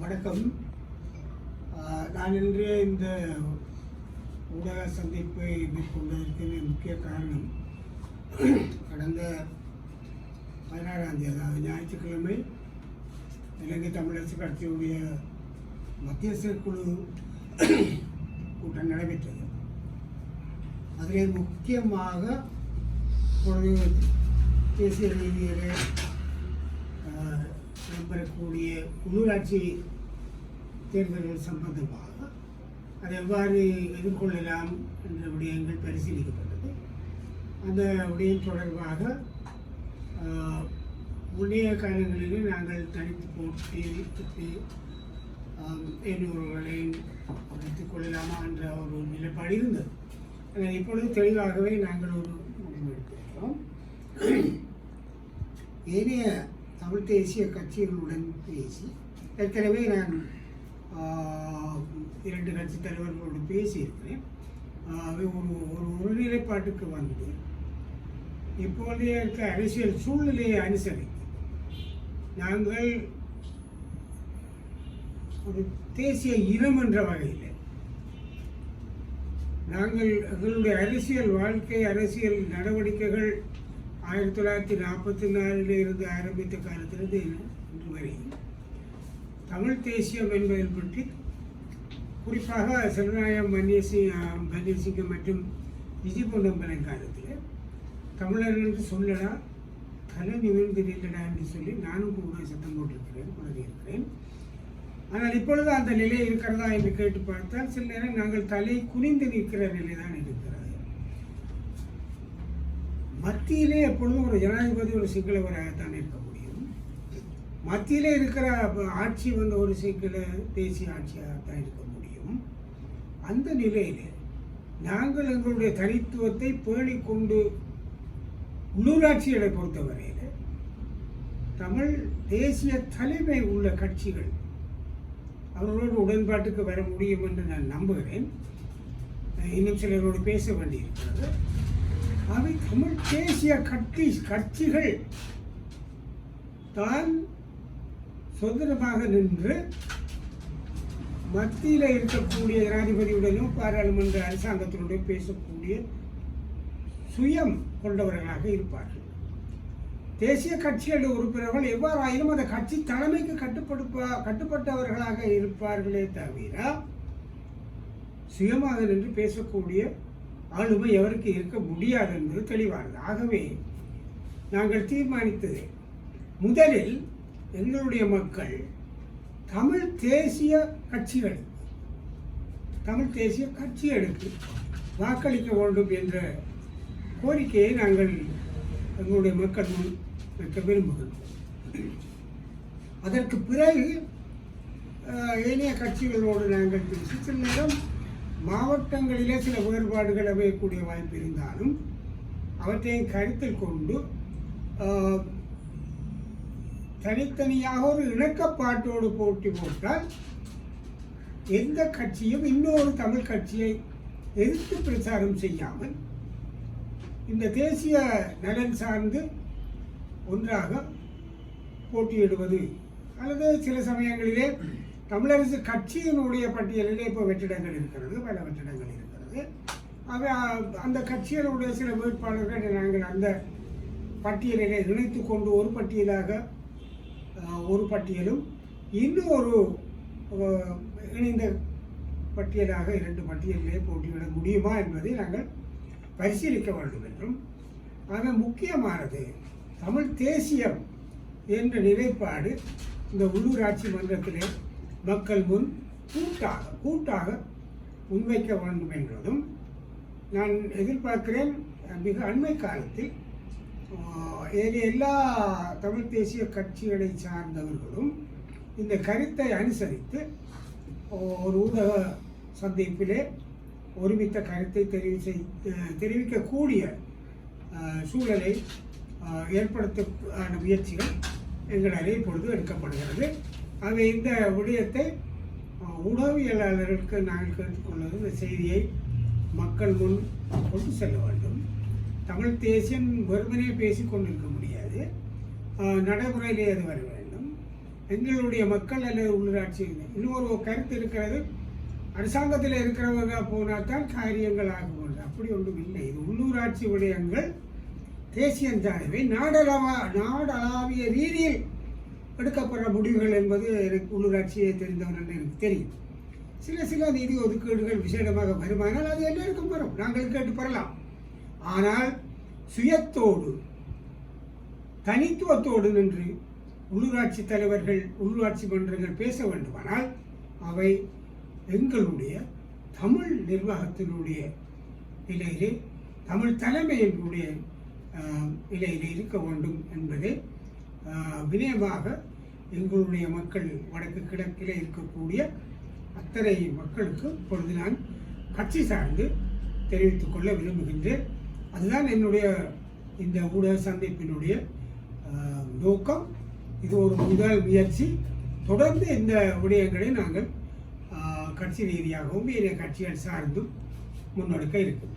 வணக்கம். நான் இன்று இந்த ஊடக சந்திப்பை மேற்கொண்டதற்கு முக்கிய காரணம் கடந்த பதினாறாம் தேதி அதாவது ஞாயிற்றுக்கிழமை இலங்கை தமிழரசு கட்சியுடைய மத்தியஸ்த குழு கூட்டம் நடைபெற்றது. அதில் முக்கியமாக இப்பொழுது தேசிய ரீதியிலே பெறக்கூடிய உள்ளூராட்சி தேர்தல்கள் சம்பந்தமாக அதை எவ்வாறு எதிர்கொள்ளலாம் என்ற விடயங்கள் பரிசீலிக்கப்பட்டது. அந்த விடயம் தொடர்பாக முன்னைய காலங்களிலே நாங்கள் தனித்து போட்டி எண்ணூறுகளை வைத்துக் கொள்ளலாமா என்ற ஒரு நிலைப்பாடு இருந்தது. ஆனால் இப்பொழுது தெளிவாகவே நாங்கள் ஒரு முடிவெடுத்திருக்கிறோம் ஏனைய தமிழ் தேசிய கட்சிகளுடன் பேசி ஏற்கனவே நான் இரண்டு கட்சி தலைவர்களோடு பேசியிருக்கிறேன். அது ஒரு ஒரு ஒருநிலைப்பாட்டுக்கு வந்து இப்போதைய இருக்க அரசியல் சூழ்நிலையை அனுசரித்து நாங்கள் ஒரு தேசிய இனம் என்ற வகையில் நாங்கள் எங்களுடைய அரசியல் வாழ்க்கை அரசியல் நடவடிக்கைகள் ஆயிரத்தி தொள்ளாயிரத்தி நாற்பத்தி நாலில் இருந்து ஆரம்பித்த காலத்திலிருந்து இன்று வரை தமிழ் தேசியம் என்பதை பற்றி குறிப்பாக சரணாயம் மன்னியசிங் மன்னியசிங்க மற்றும் விஜய் பொன்னம்பலம் காலத்தில் தமிழர் என்று சொல்லடா தலை நிமிர்ந்து நில்லடா என்று சொல்லி நானும் கூட சத்தம் போட்டிருக்கிறேன் உணர்ந்திருக்கிறேன் ஆனால் இப்பொழுது அந்த நிலை இருக்கிறதா என்று கேட்டு பார்த்தால் சில நேரம் நாங்கள் தலை குனிந்து நிற்கிற நிலை தான் மத்தியிலே எப்பொழுதும் ஒரு ஜனாதிபதி ஒரு சிங்களவராகத்தான் இருக்க முடியும். மத்தியிலே இருக்கிற ஆட்சி வந்து ஒரு சிங்கள தேசிய ஆட்சியாகத்தான் இருக்க முடியும். அந்த நிலையில் நாங்கள் எங்களுடைய தனித்துவத்தை பேணிக் கொண்டு உள்ளூராட்சிகளை பொறுத்தவரையில் தமிழ் தேசிய தலைமை உள்ள கட்சிகள் அவர்களோடு உடன்பாட்டுக்கு வர முடியும் என்று நான் நம்புகிறேன். இன்னும் சிலரோடு பேச வேண்டியிருக்கிறது. அவை தமிழ் தேசிய கட்சி கட்சிகள். தான் சுதந்திரமாக நின்று மத்தியில் இருக்கக்கூடிய ஜனாதிபதியுடனும் பாராளுமன்ற அரசாங்கத்தினுடன் பேசக்கூடிய சுயம் கொண்டவர்களாக இருப்பார்கள். தேசிய கட்சிகள் உறுப்பினர்கள் எவ்வாறாயினும் அந்த கட்சி தலைமைக்கு கட்டுப்படுப்பா கட்டுப்பட்டவர்களாக இருப்பார்களே தவிர சுயமாக நின்று பேசக்கூடிய ஆளுமை எவருக்கு இருக்க முடியாது என்பது தெளிவானது. ஆகவே நாங்கள் தீர்மானித்தது முதலில் எங்களுடைய மக்கள் தமிழ் தேசிய கட்சிகள் தமிழ் தேசிய கட்சிகளுக்கு வாக்களிக்க வேண்டும் என்ற கோரிக்கையை நாங்கள் எங்களுடைய மக்கள் முன் வைக்க விரும்புகிறோம். அதற்கு பிறகு ஏனைய கட்சிகளோடு நாங்கள் பேசி சில நேரம் மாவட்டங்களிலே சில வேறுபாடுகள் அமையக்கூடிய வாய்ப்பு இருந்தாலும் அவற்றையும் கருத்தில் கொண்டு தனித்தனியாக ஒரு இணக்கப்பாட்டோடு போட்டி போட்டால் எந்த கட்சியும் இன்னொரு தமிழ் கட்சியை எதிர்த்து பிரச்சாரம் செய்யாமல் இந்த தேசிய நலன் சார்ந்து ஒன்றாக போட்டியிடுவது. அல்லது சில சமயங்களிலே தமிழரசு கட்சியினுடைய பட்டியலிலே இப்போ வெற்றிடங்கள் இருக்கிறது பல வெற்றிடங்கள் இருக்கிறது. ஆக அந்த கட்சிகளுடைய சில வேட்பாளர்கள் நாங்கள் அந்த பட்டியலிலே இணைத்து கொண்டு ஒரு பட்டியலாக ஒரு பட்டியலும் இன்னொரு இணைந்த பட்டியலாக இரண்டு பட்டியலிலே போட்டியிட முடியுமா என்பதை நாங்கள் பரிசீலிக்க வேண்டும் என்றும் ஆக முக்கியமானது தமிழ் தேசியம் என்ற நிலைப்பாடு இந்த உள்ளூராட்சி மன்றத்திலே மக்கள் முன் கூட்டாக கூட்டாக முன்வைக்க வேண்டும் என்றதும் நான் எதிர்பார்க்கிறேன் மிக அண்மை காலத்தில் ஆஹ், எல்லா தமிழ் தேசிய கட்சிகளை சார்ந்தவர்களும் இந்த கருத்தை அனுசரித்து ஒரு ஊடக சந்திப்பிலே ஒருமித்த கருத்தை தெரிவி செய் தெரிவிக்கக்கூடிய சூழலை ஏற்படுத்த முயற்சிகள் எங்களாலே இப்பொழுது எடுக்கப்படுகிறது. அது இந்த விடயத்தை உணவியலாளர்களுக்கு நாங்கள் கேட்டுக்கொள்வது இந்த செய்தியை மக்கள் முன் கொண்டு செல்ல வேண்டும். தமிழ் தேசியம் வெறுமனே பேசி கொண்டிருக்க முடியாது. நடைமுறையிலே அது வர வேண்டும். எங்களுடைய மக்கள் அல்லது உள்ளூராட்சி இன்னொரு கருத்து இருக்கிறது. அரசாங்கத்தில் இருக்கிறவங்க போனால் தான் காரியங்கள் ஆகும் அப்படி ஒன்றும் இல்லை. இது உள்ளூராட்சி விடயங்கள். தேசியம் தானவே நாடளவா நாடளாவிய ரீதியில் எடுக்கப்படுற முடிவுகள் என்பது எனக்கு உள்ளூராட்சியை தெரிந்தவன் என்று எனக்கு தெரியும். சில சில நிதி ஒதுக்கீடுகள் விசேடமாக வருமானால் அது எல்லோருக்கும் வரும். நாங்கள் கேட்டு பெறலாம். ஆனால் சுயத்தோடு தனித்துவத்தோடு நின்று உள்ளூராட்சி தலைவர்கள் உள்ளூராட்சி மன்றங்கள் பேச வேண்டுமானால் அவை எங்களுடைய தமிழ் நிர்வாகத்தினுடைய நிலையிலே தமிழ் தலைமையினுடைய நிலையிலே இருக்க வேண்டும் என்பதை வினயமாக எங்களுடைய மக்கள் வடக்கு கிழக்கிலே இருக்கக்கூடிய அத்தனை மக்களுக்கு இப்பொழுது நான் கட்சி சார்ந்து தெரிவித்துக் கொள்ள விரும்புகின்றேன். அதுதான் என்னுடைய இந்த ஊடக சந்திப்பினுடைய நோக்கம். இது ஒரு முதல் முயற்சி. தொடர்ந்து இந்த விடயங்களை நாங்கள் கட்சி ரீதியாகவும் ஏனைய கட்சிகள் சார்ந்தும் முன்னெடுக்க இருக்கும்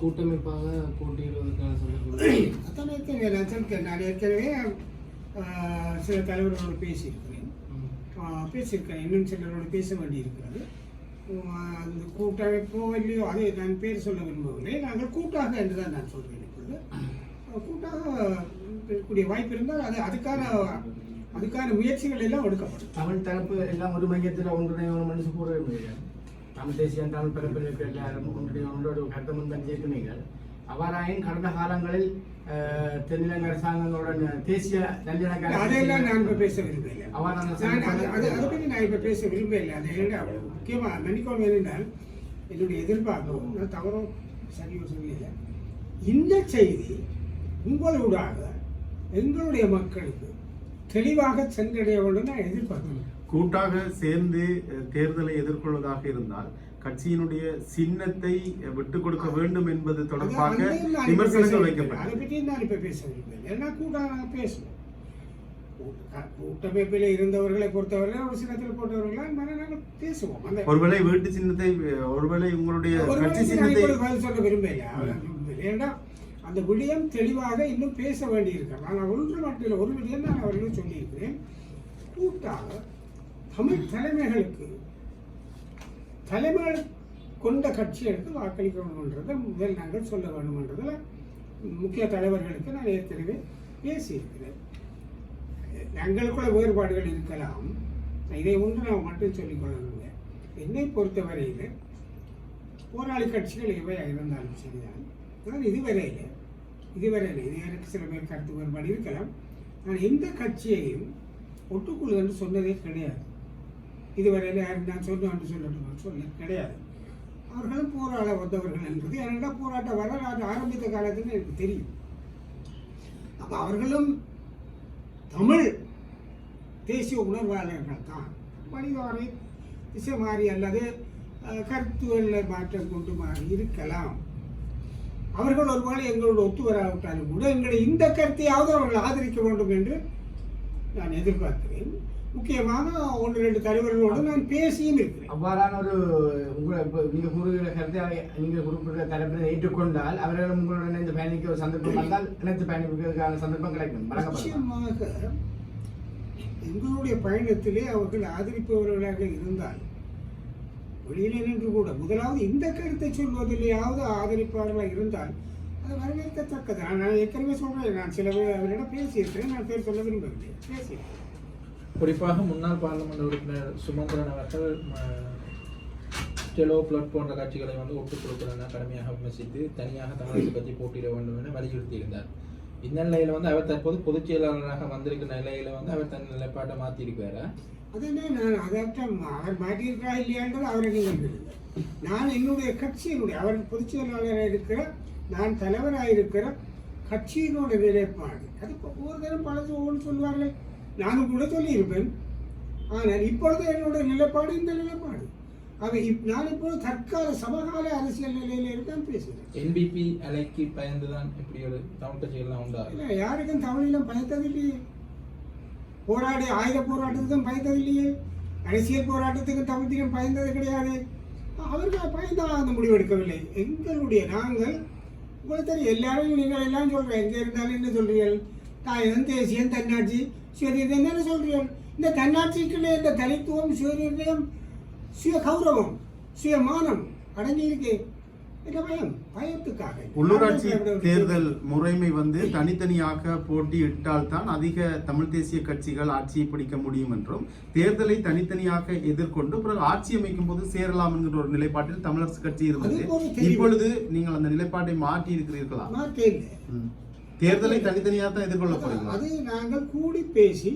கூட்டமைப்பாக போட்டியிடுவதற்கான நான் ஏற்கனவே சில தலைவர்களோடு பேசியிருக்கிறேன். பேசியிருக்கேன் ஆஹ், பேசியிருக்கிறேன். இன்னும் சிலரோடு பேச வேண்டியிருக்கிறது. அந்த கூட்டமைப்போ இல்லையோ அதை நான் பேர் சொல்ல விரும்பவில்லை. நாங்கள் கூட்டாக என்று தான் நான் சொல்கிறேன் இப்பொழுது. கூட்டாக இருக்கக்கூடிய வாய்ப்பு இருந்தால் அது அதுக்கான அதுக்கான முயற்சிகள் எல்லாம் எடுக்கப்படும். தமிழ் தரப்பு எல்லாம் ஒரு மையத்தில் ஒன்றிணையணும் மனுஷன் கூற முடியாது. தமிழ் தேசியம் தமிழ் பரப்பில் இருக்கிற எல்லாரும் ஒன்றிணையணும் ஒரு கருத்தை முன் சேர்க்கிறீர்கள் அவ்வாறாயின் கடந்த காலங்களில் தென்னிலங்கை அரசாங்கங்களுடன் தேசிய நல்லிணக்க அதையெல்லாம் நான் இப்போ பேச விரும்பவில்லை. அது அது பற்றி நான் இப்போ பேச விரும்பவில்லை. அதை ஏன்னா முக்கியமாக மன்னிக்கணும் ஏனென்றால் என்னுடைய எதிர்பார்ப்பு நான் தவறோ சரியோ சொல்லல இந்த செய்தி உங்களூடாக எங்களுடைய மக்களுக்கு தெளிவாக சென்றடைய வேண்டும் நான் எதிர்பார்க்கிறேன். கூட்டாக சேர்ந்து தேர்தலை எதிர்கொள்வதாக இருந்தால் கட்சியினுடைய சின்னத்தை அஹ், விட்டுக் கொடுக்க வேண்டும் என்பது தொடர்பாக நான் விமர்சனங்கள் விரும்பவில்லை. அதை வைக்கப்பட்டது. பற்றி நான் இப்போ பேச விரும்பவில்லை ஏன்னா கூட்டாக பேசுவோம். கூட்ட- கூட்டமைப்பில் இருந்தவர்களை பொறுத்தவரை ஒரு சின்னத்தில் போட்டவர்களால் மன நாங்கள் பேசுவோம். அந்த ஒருவேளை வீட்டு சின்னத்தை ஒருவேளை உங்களுடைய கட்சி நான் சின்னத்தை சொல்ல விரும்பவில்லை. ஏன்னா அந்த விடயம் தெளிவாக இன்னும் பேச வேண்டியிருக்கிறது. ஆனால் ஒன்று மட்டும் ஒரு விடயம் நான் அவர்களும் சொல்லியிருக்கிறேன். கூட்டாக தமிழ் தலைமைகளுக்கு தலைமைகள் கொண்ட கட்சிகளுக்கு வாக்களிக்க வேண்டும்ன்றதை முதல் நாங்கள் சொல்ல வேண்டும்ன்றதில் முக்கிய தலைவர்களுக்கு நான் ஏற்கனவே பேசியிருக்கிறேன். எங்களுக்குள்ள வேறுபாடுகள் இருக்கலாம். இதை ஒன்று நான் மட்டும் சொல்லிக் என்னை பொறுத்தவரையில் போராளி கட்சிகள் எவையாக இருந்தாலும் சரிதான். நான் இதுவரையில் இதுவரையில் இது எனக்கு சில பேர் கருத்து வேறுபாடு இருக்கலாம். நான் எந்த கட்சியையும் ஒட்டுக்குழு என்று சொன்னதே கிடையாது. இதுவரையில் யாரும் நான் சொல்லுவேன் சொல்லட்டும் சொல்ல கிடையாது. அவர்களும் போராட வந்தவர்கள் என்பது ஏனென்றால் போராட்ட வரலாறு ஆரம்பித்த காலத்தில் எனக்கு தெரியும். அப்போ அவர்களும் தமிழ் தேசிய உணர்வாளர்கள் தான். மனிதவரை திசை மாறி அல்லது அஹ், கருத்துகளில் மாற்றம் கொண்டு மாறி இருக்கலாம். அவர்கள் ஒருவேளை எங்களோடு ஒத்து வராவிட்டாலும் கூட எங்களை இந்த கருத்தையாவது அவர்கள் ஆதரிக்க வேண்டும் என்று நான் எதிர்பார்க்கிறேன். முக்கியமாக ஒன்று ரெண்டு தலைவர்களோடு நான் பேசியும் இருக்கிறேன். அவ்வாறான ஒரு உங்களை இப்ப நீங்க கூறுகிற கருத்தை நீங்க குறிப்பிட்ட தரப்பினர் ஏற்றுக்கொண்டால் அவர்களும் உங்களுடன் இணைந்து பயணிக்க ஒரு சந்தர்ப்பம் வந்தால் இணைந்து பயணிப்பதற்கான சந்தர்ப்பம் கிடைக்கும். நிச்சயமாக எங்களுடைய பயணத்திலே அவர்கள் ஆதரிப்பவர்களாக இருந்தால் வெளியிலே நின்று கூட முதலாவது இந்த கருத்தை சொல்வதிலேயாவது ஆதரிப்பவர்களாக இருந்தால் அது வரவேற்கத்தக்கது. நான் ஏற்கனவே சொல்றேன். நான் சில பேர் அவரிடம் பேசியிருக்கிறேன். நான் பேர் சொல்ல விரும்பவில்லை. பேசியிருக்கிறேன். குறிப்பாக முன்னாள் பாராளுமன்ற உறுப்பினர் சுமந்திரன் அவர்கள் டெலோ பிளட் போன்ற கட்சிகளை வந்து ஒப்புக் கொடுக்கிறன கடுமையாக விமர்சித்து தனியாக தமிழகத்தை கட்சி போட்டியிட வேண்டும் என வலியுறுத்தியிருந்தார். இந்த நிலையில வந்து அவர் தற்போது பொதுச் செயலாளராக வந்திருக்கிற நிலையில வந்து அவர் தன் நிலைப்பாட்டை மாத்தி இருக்காரு நான் அதாட்டம் அவர் மாட்டியிருக்கா இல்லையான்றது அவரை நீங்கள் நான் என்னுடைய கட்சியினுடைய அவர் பொதுச் செயலாளராக இருக்கிற நான் தலைவராக இருக்கிற கட்சியினுடைய நிலைப்பாடு. அது இப்போ ஒவ்வொரு தரம் பலது ஒவ்வொன்று சொல்வார்கள். நானும் கூட சொல்லியிருப்பேன். ஆனால் இப்பொழுது என்னுடைய நிலைப்பாடு இந்த நிலைப்பாடு. அவை இப் நான் இப்பொழுது தற்கால சமகால அரசியல் நிலையில இருக்கான் பேசுகிறேன். என்பிபி அலைக்கு பயந்துதான் இப்படி ஒரு தமிழ் கட்சிகள்லாம் உண்டா? இல்லை யாருக்கும் தமிழிலும் பயந்ததில்லையே போராடி ஆயுத போராட்டத்துக்கும் பயந்ததில்லையே அரசியல் போராட்டத்துக்கும் தமிழத்திலும் பயந்தது கிடையாது. அவர்கள் பயந்தான் அந்த முடிவு எடுக்கவில்லை. எங்களுடைய நாங்கள் உங்களுக்கு தெரியும் எல்லாரும் நீங்கள் எல்லாம் சொல்கிறேன் எங்கே இருந்தாலும் என்ன சொல்றீர்கள்? தாயகம் தேசியம் தன்னாட்சி சுயதீர்தம் தானே சொல்றீர்கள் இந்த தன்னாட்சிக்குள்ளே இந்த தனித்துவம் சுயநிர்ணயம் சுய கௌரவம் சுயமானம் அடங்கி இருக்கு என்ன பயம் பயத்துக்காக. உள்ளூராட்சி தேர்தல் முறைமை வந்து தனித்தனியாக போட்டியிட்டால் தான் அதிக தமிழ் தேசிய கட்சிகள் ஆட்சியை பிடிக்க முடியும் என்றும் தேர்தலை தனித்தனியாக எதிர்கொண்டு பிறகு ஆட்சி அமைக்கும் போது சேரலாம் என்கிற ஒரு நிலைப்பாட்டில் தமிழரசு கட்சி இருந்தது. இப்பொழுது நீங்கள் அந்த நிலைப்பாட்டை மாற்றி இருக்கிறீர்களா. தேர்தலை தனித்தனியாக தான் எதிர்கொள்ள போறீங்களா அது நாங்கள் கூடி பேசி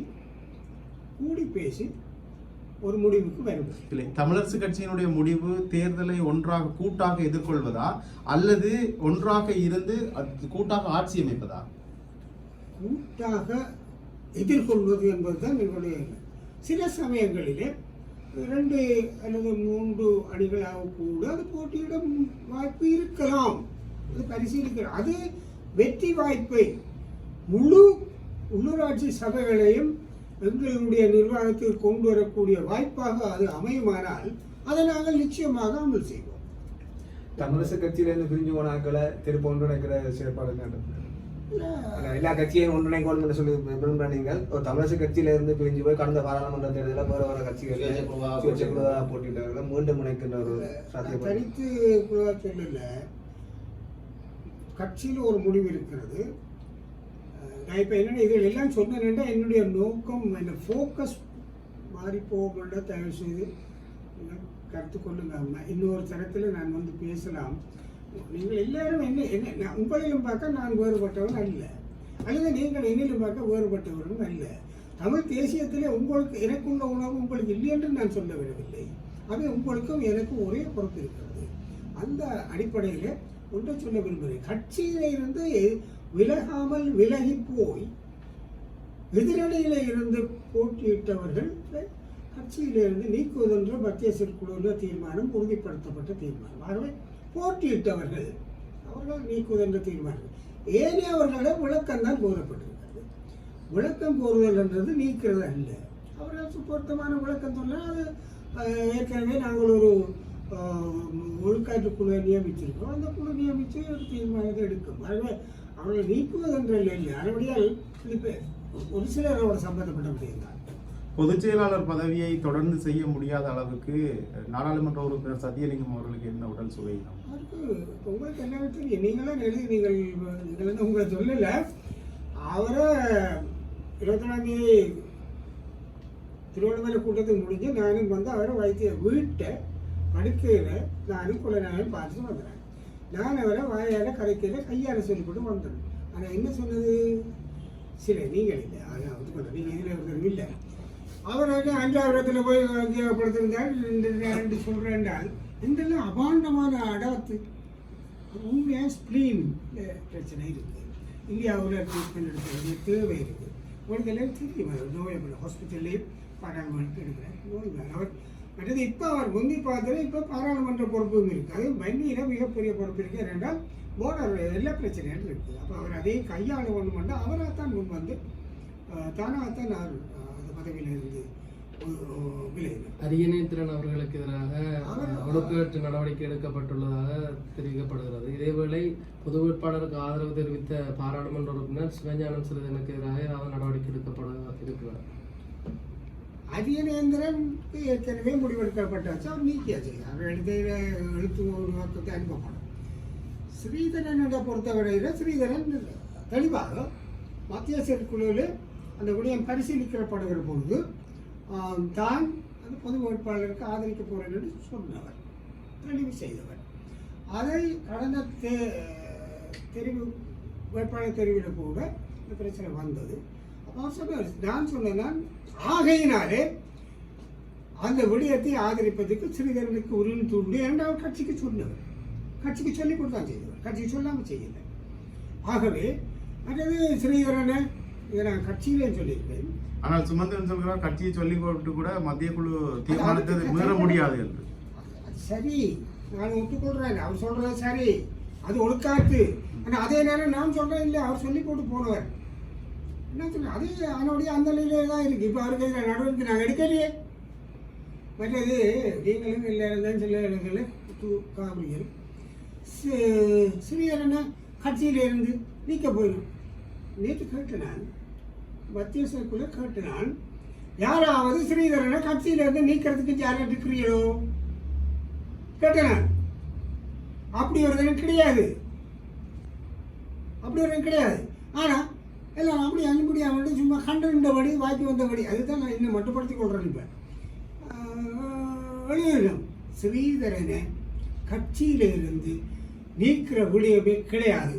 கூடி பேசி ஒரு முடிவுக்கு வருவோம். இல்லை தமிழரசு கட்சியினுடைய முடிவு தேர்தலை ஒன்றாக கூட்டாக எதிர்கொள்வதா? அல்லது ஒன்றாக இருந்து கூட்டாக ஆட்சி அமைப்பதா? கூட்டாக எதிர்கொள்வது என்பதுதான் எங்களுடைய. சில சமயங்களிலே இரண்டு அல்லது மூன்று அணிகளாக கூட அது போட்டியிட வாய்ப்பு இருக்கலாம். அது பரிசீலிக்கலாம் அது வெற்றி வாய்ப்பை முழு உள்ளூராட்சி சபைகளையும் எங்களுடைய நிர்வாகத்தில் கொண்டு வரக்கூடிய வாய்ப்பாக அது அமையுமானால் அதை நாங்கள் நிச்சயமாக அமல் செய்வோம். தமிழரசு கட்சியிலேருந்து பிரிஞ்சு போனாக்களை திரும்ப ஒன்றிணைக்கிற செயற்பாடு நடந்தது. ஆனா, எல்லா கட்சியையும் ஒன்றிணைக்கணும்னு சொல்லி விரும்புகிற நீங்கள் ஒரு தமிழரசு கட்சியில இருந்து பிரிஞ்சு போய் கடந்த பாராளுமன்ற தேர்தலில் வேற வேற கட்சிகள் போட்டியிட்டவர்களை மீண்டும் இணைக்கின்ற ஒரு தனித்து சொல்லல கட்சியில் ஒரு முடிவு இருக்கிறது நான் இப்போ என்னென்ன இதில் எல்லாம் சொன்னேன்னா என்னுடைய நோக்கம் என்ன ஃபோக்கஸ் மாறி போகல தயவு செய்து கருத்து கொள்ளுங்க இன்னொரு தரத்தில் நான் வந்து பேசலாம். நீங்கள் எல்லாரும் என்ன என்ன நான் உங்களிலும் பார்க்க நான் வேறுபட்டவன் அல்ல. அல்லது நீங்கள் என்னிலும் பார்க்க வேறுபட்டவரும் அல்ல. தமிழ் தேசியத்திலே உங்களுக்கு எனக்குள்ள உணவு உங்களுக்கு இல்லை என்று நான் சொல்ல விடவில்லை அது உங்களுக்கும் எனக்கும் ஒரே பொறுப்பு இருக்கிறது. அந்த அடிப்படையில் ஒன்றை சொல்ல விரும்புகிறேன் கட்சியிலிருந்து விலகாமல் விலகி போய் எதிரணியில இருந்து போட்டியிட்டவர்கள் கட்சியிலிருந்து நீக்குவதென்ற மத்திய செயற்குழுவில் தீர்மானம் உறுதிப்படுத்தப்பட்ட தீர்மானம். ஆகவே போட்டியிட்டவர்கள் அவர்கள் நீக்குவதென்ற தீர்மானம். ஏனையவர்களை விளக்கம் தான் கோரப்பட்டிருக்கிறது. விளக்கம் கோருதல் என்றது நீக்கிறது அல்ல. அவர்கள் பொருத்தமான விளக்கம் சொன்னால் அது ஏற்கனவே நாங்கள் ஒரு ஒழுக்காற்று குழுவை நியமிச்சிருக்கோம். அந்த குழு நியமித்து ஒரு தீர்மானத்தை எடுக்கும். ஆகவே அவர்களை நீக்குவதென்ற இல்லை அறுபடியால் ஒரு சிலர் அவரோட சம்பந்தப்பட்ட முடியுங்கள் பொதுச் செயலாளர் பதவியை தொடர்ந்து செய்ய முடியாத அளவுக்கு நாடாளுமன்ற உறுப்பினர் சத்தியலிங்கம் அவர்களுக்கு என்ன உடல் சுவையினம் அவருக்கு உங்களுக்கு எல்லாரும் தெரியும் நீங்களாம் எழுதி நீங்கள் நீங்கள் வந்து உங்களை சொல்லல. அவரை இருபத்தி தேதி திருவண்ணாமலை கூட்டத்துக்கு முடிஞ்சு நானும் வந்து அவரை வைத்திய வீட்டை படுக்கையில் நானும் குலநாயகம் பார்த்துட்டு வந்துடுறேன். நான் அவரை வாயால் கரைக்கையில் கையால் சொல்லிவிட்டு வந்தேன். ஆனால் என்ன சொன்னது? சில நீங்கள் இல்லை. அதை வந்து நீங்கள் இதில் ஒருத்தர் இல்லை. அவர் வந்து போய் தேவைப்படுத்திருந்தால் ரெண்டு ரெண்டு சொல்கிறேன்டால் இதெல்லாம் அபாண்டமான அடாத்து உண்மையாக ஸ்ப்ளீன் பிரச்சனை இருக்குது இந்தியாவில் ட்ரீட்மெண்ட் எடுக்கிறது தேவை இருக்குது உங்களுக்கு எல்லாம் தெரியும். நோய் ஹாஸ்பிட்டல்லேயே பாராளுமன்றத்தில் எடுக்கிறேன் நோய் அவர் மற்றது இப்போ அவர் முந்தி பார்த்தது இப்போ பாராளுமன்ற பொறுப்பும் இருக்குது அது வன்னியில் மிகப்பெரிய பொறுப்பு இருக்குது ஏனென்றால் போர்டர் எல்லா பிரச்சனையும் இருக்குது அப்போ அவர் அதையும் கையாள ஒன்று பண்ணால் அவராக தான் முன் வந்து தானாகத்தான் அவர் அஹ், அந்த பதவியில் இருந்து அஹ், விலகினார். அரியநேத்திரன் அவர்களுக்கு எதிராக அவர் ஒடுக்குவேற்று நடவடிக்கை எடுக்கப்பட்டுள்ளதாக தெரிவிக்கப்படுகிறது. இதேவேளை பொது வேட்பாளருக்கு ஆதரவு தெரிவித்த பாராளுமன்ற உறுப்பினர் சிவஞானம் சிறிதனுக்கு எதிராக ஏதாவது நடவடிக்கை எடுக்கப்பட இருக்கிறார் அரியநேந்திரனுக்கு ஏற்கனவே முடிவெடுக்கப்பட்டாச்சு அவர் நீக்கியாச்சு அவர் எடுத்த எழுத்து உருவாக்கத்தை அனுப்பப்படும் ஸ்ரீதரனை பொறுத்தவரையில் ஸ்ரீதரன் தெளிவாக மத்திய செயற்குழுவில் அந்த விடயம் பரிசீலிக்கப்படுகிற பொழுது தான் அந்த பொது வேட்பாளருக்கு ஆதரிக்க போகிறேன் என்று சொன்னவர் தெளிவு செய்தவர் அதை கடந்த தே தெரிவு வேட்பாளர் தெரிவில் கூட இந்த பிரச்சனை வந்தது நான் சொன்னேன் ஆகையினாலே அந்த விடயத்தை ஆதரிப்பதற்கு ஸ்ரீதரனுக்கு உரிமை தூண்டு என்று அவர் கட்சிக்கு சொன்னவர். கட்சிக்கு சொல்லி கொடுத்தான் செய்தவர். கட்சிக்கு சொல்லாமல் செய்யலை. ஆகவே மற்றது ஸ்ரீதரனை இதை நான் கட்சியிலே சொல்லியிருக்கேன் ஆனால் சுமந்திரன் சொல்கிறார் கட்சியை சொல்லிக் கொண்டு கூட மத்திய குழு தீர்மானத்தை மீற முடியாது என்று. சரி. நான் ஒத்துக்கொள்றேன். அவர் சொல்றது சரி. அது ஒழுக்காத்து. ஆனால் அதே நேரம் நான் சொல்றேன் இல்லை அவர் சொல்லி போட்டு போனவர். என்ன சொல்ல அது அவனுடைய அந்த நிலையிலே தான் இருக்குது இப்போ அவருக்கு எதிராக நடவடிக்கை நாங்கள் எடுக்கலையே. மற்றது நீங்களும் இல்லை இருந்தாலும் சில இடங்களில் காவலிகள் சிறியர் என்ன? கட்சியிலிருந்து நீக்க போயிடும். நேற்று கேட்டேன் நான் மத்திய சபைக்குள்ள கேட்டினான். யாராவது ஸ்ரீதரனை கட்சியிலிருந்து நீக்கிறதுக்கு யாரும் இருக்கிறீங்களோ கேட்டனான். அப்படி ஒரு தினம் கிடையாது. அப்படி ஒரு கிடையாது. ஆனால் எல்லாம் அப்படி அனுப்படியாக வந்து சும்மா கண்டிருந்தபடி வாக்கி வந்தபடி. அதுதான் நான் இன்னும் மட்டுப்படுத்தி கொள்கிறேன் இப்போ. வெளியிடம் ஸ்ரீதரனை கட்சியிலிருந்து நீக்கிற விடயமே கிடையாது.